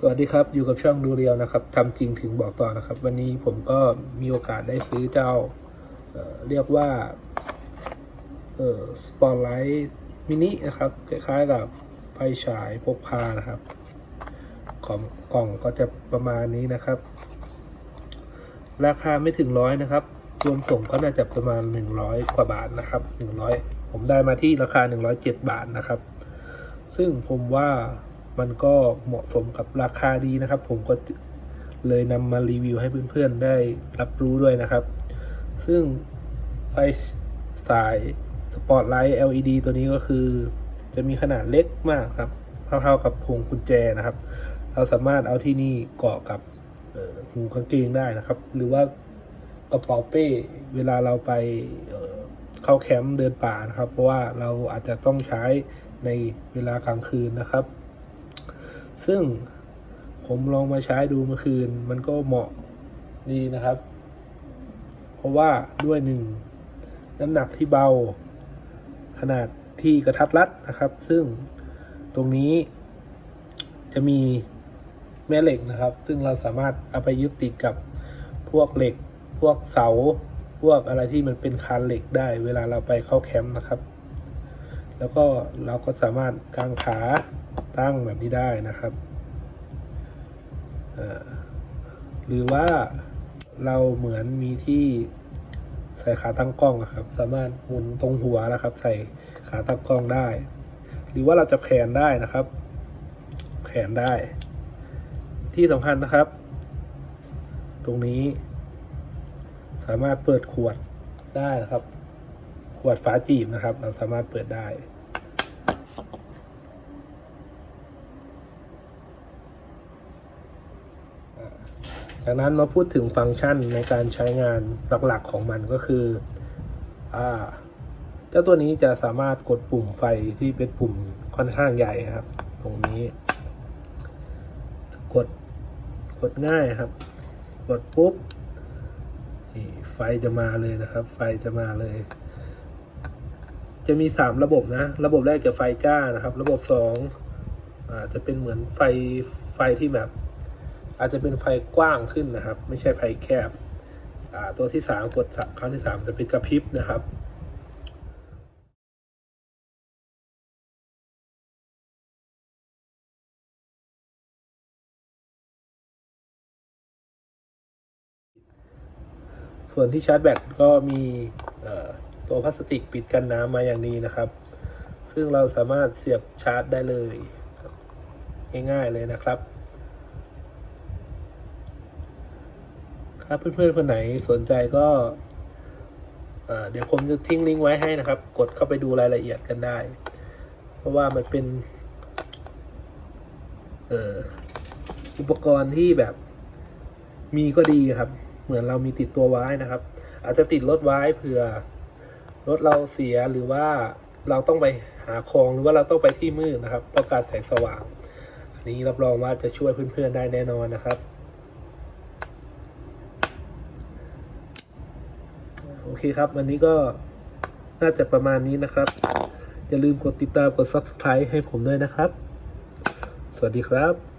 สวัสดีครับ อยู่กับช่องดูเรียวนะครับทำจริงถึงบอกต่อนะครับ วันนี้ผมก็มีโอกาสได้ซื้อเจ้าเเรียกว่าเออสปอตไลท์มินินะครับ คล้ายๆกับไฟฉายพกพานะครับของกล่องก็จะประมาณนี้นะครับ ราคาไม่ถึงร้อยนะครับ รวมส่งก็น่าจะประมาณ 100 กว่าบาทนะครับ 100 ผมได้มาที่ราคา 107 บาทนะครับ ซึ่งผมว่า มันก็เหมาะสมกับราคาดีนะครับ ผมก็เลยนำมารีวิวให้เพื่อนๆได้รับรู้ด้วยนะครับ ซึ่งไฟสายสปอตไลท์ LED ตัวนี้ก็คือ จะมีขนาดเล็กมากครับ เท่าๆกับพวงกุญแจนะครับ เราสามารถเอาที่นี่เกาะกับหูกางเกงได้นะครับ หรือว่ากระเป๋าเป้เวลาเราไปเข้าแคมป์เดินป่านะครับ เพราะว่าเราอาจจะต้องใช้ในเวลากลางคืนนะครับ ซึ่งผมลองมาใช้ดูเมื่อคืน มันก็เหมาะดีนะครับ เพราะว่าด้วยหนึ่งน้ำหนักที่เบา ขนาดที่กระทัดรัดนะครับ ซึ่งตรงนี้จะมีแม่เหล็กนะครับ ซึ่งเราสามารถเอาไปยึดติดกับพวกเหล็ก พวกเสา พวกอะไรที่มันเป็นคานเหล็กได้ เวลาเราไปเข้าแคมป์นะครับ แล้วก็เราก็สามารถกางขา ตั้งแบบนี้ได้นะครับ หรือว่าเราเหมือนมีที่ใส่ขาตั้งกล้องอะครับ สามารถหมุนตรงหัวนะครับ ใส่ขาตั้งกล้องได้ หรือว่าเราจะแขนได้นะครับแขนได้ ที่สำคัญนะครับ ตรงนี้ สามารถเปิดขวดได้นะครับ ขวดฝาจีบนะครับ เราสามารถเปิดได้ จากนั้นมาพูดถึงฟังก์ชันในการใช้งานหลักๆของมันก็คืออเจ้าตัวนี้จะสามารถกดปุ่มไฟที่เป็นปุ่มค่อนข้างใหญ่ครับ ตรงนี้ กดกดง่ายครับ กดปุ๊บไฟจะมาเลยนะครับ ไฟจะมาเลย จะมีสามระบบนะ ระบบแรกจะไฟจ้านะครับ ระบบสองอาจะเป็นเหมือนไฟไฟที่แบบ อาจจะเป็นไฟกว้างขึ้นนะครับ ไม่ใช่ไฟแคบตัวที่สามกดครั้งที่สามจะเป็นกระพริบนะครับส่วนที่ชาร์จแบตก็มีตัวพลาสติกปิดกันน้ำมาอย่างดีนะครับ ซึ่งเราสามารถเสียบชาร์จได้เลย ง่ายๆเลยนะครับ ถ้าเพื่อนๆคนไหนสนใจก็เดี๋ยวผมจะทิ้งลิงก์ไว้ให้นะครับ กดเข้าไปดูรายละเอียดกันได้ เพราะว่ามันเป็นอุปกรณ์ที่แบบมีก็ดีครับ เหมือนเรามีติดตัวไว้นะครับ อาจจะติดรถไว้เผื่อรถเราเสียหรือว่าเราต้องไปหาของหรือว่าเราต้องไปที่มืดนะครับ ต้องการแสงสว่าง อันนี้รับรองว่าจะช่วยเพื่อนๆได้แน่นอนนะครับ โอ เคครับ วันนี้ก็น่าจะประมาณนี้นะครับ อย่าลืมกดติดตามกด subscribe ให้ผมด้วยนะครับ สวัสดีครับ